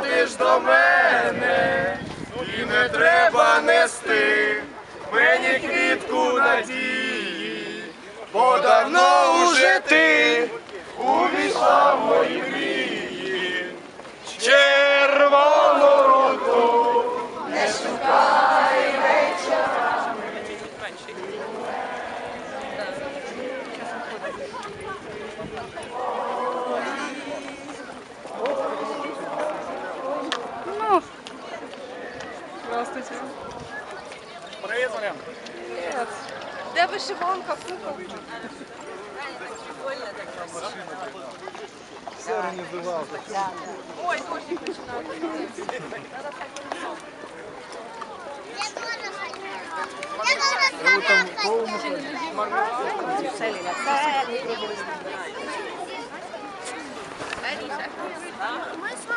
підійдеш до мене, і не треба нести мені квітку надії, бо давно уже ти увійшла в мої мрії. Червону руку Ну. Здравствуйте. Привіт, Мар'ян. Привет. Де вишиванка, куколка? Все організував. Ой, дощик починає. Ви там повно Ми з